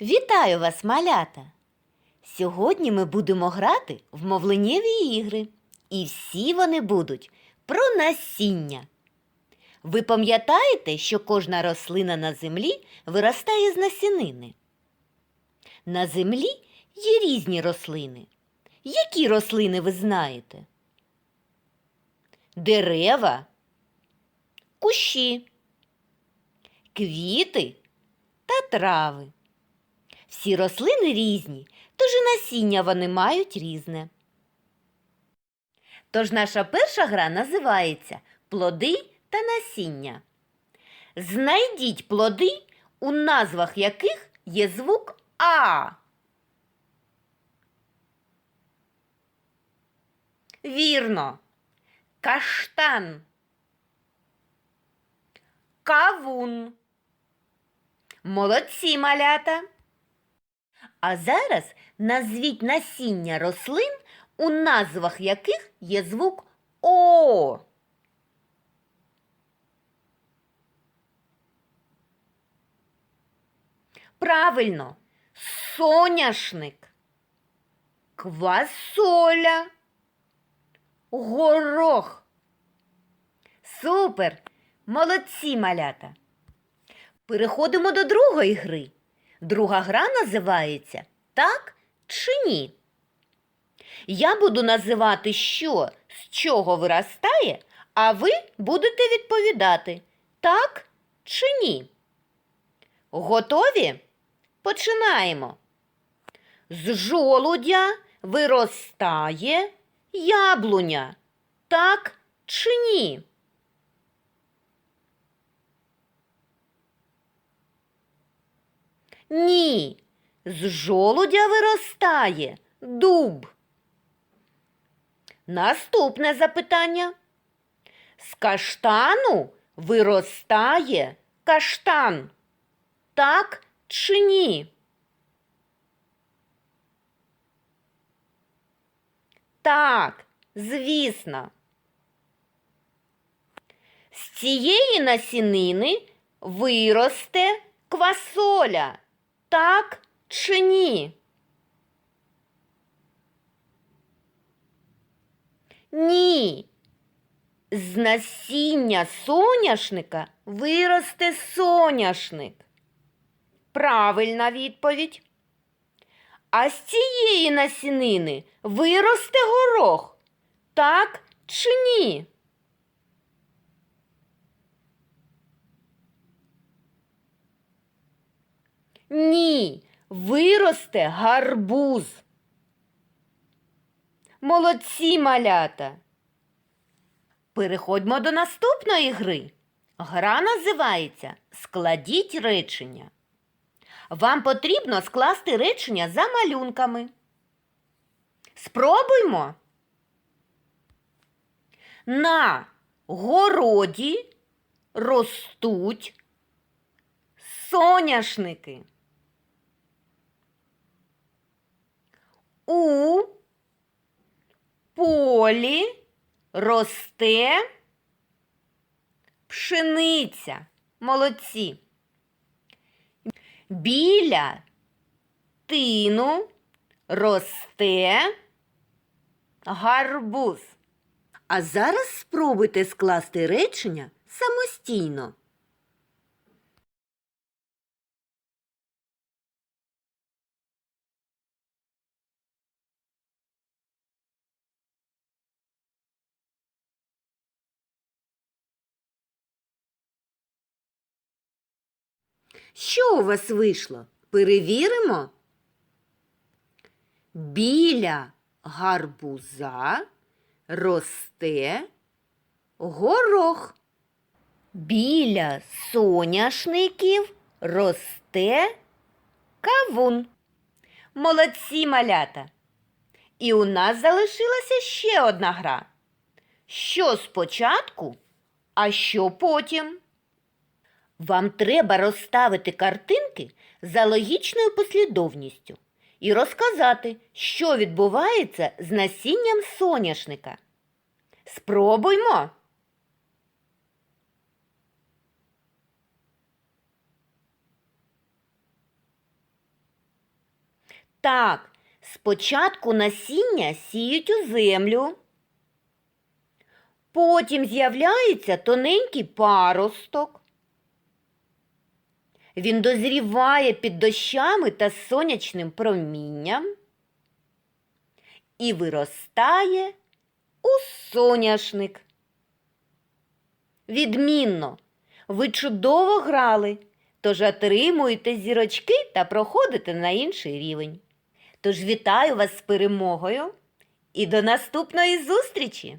Вітаю вас, малята! Сьогодні ми будемо грати в мовленнєві ігри, і всі вони будуть про насіння. Ви пам'ятаєте, що кожна рослина на землі виростає з насінини? На землі є різні рослини. Які рослини ви знаєте? Дерева, кущі, квіти та трави. Всі рослини різні, тож і насіння вони мають різне. Тож наша перша гра називається Плоди та насіння. Знайдіть плоди, у назвах яких є звук А. Вірно. Каштан. Кавун. Молодці малята. А зараз назвіть насіння рослин, у назвах яких є звук О. Правильно, соняшник, квасоля, горох. Супер! Молодці малята! Переходимо до другої гри. Друга гра називається Так чи ні. Я буду називати, що з чого виростає, а ви будете відповідати так чи ні. Готові? Починаємо. З жолудя виростає яблуня. Так чи ні? Ні, з жолудя виростає дуб. Наступне запитання. З каштану виростає каштан. Так чи ні? Так, звісно. З цієї насінини виросте квасоля. Так чи ні? Ні. З насіння соняшника виросте соняшник. Правильна відповідь. А з цієї насінини виросте горох. Так чи ні? Ні, виросте гарбуз. Молодці малята. Переходьмо до наступної гри. Гра називається Складіть речення. Вам потрібно скласти речення за малюнками. Спробуймо. На городі ростуть соняшники. У полі росте пшениця. Молодці. Біля тину росте гарбуз. А зараз спробуйте скласти речення самостійно. Що у вас вийшло? Перевіримо. Біля гарбуза росте горох. Біля соняшників росте кавун. Молодці малята. І у нас залишилася ще одна гра. Що спочатку, а що потім? Вам треба розставити картинки за логічною послідовністю і розказати, що відбувається з насінням соняшника. Спробуймо. Так, спочатку насіння сіють у землю. Потім з'являється тоненький паросток. Він дозріває під дощами та сонячним промінням і виростає у соняшник. Відмінно, ви чудово грали, тож отримуєте зірочки та проходите на інший рівень. Тож вітаю вас з перемогою і до наступної зустрічі!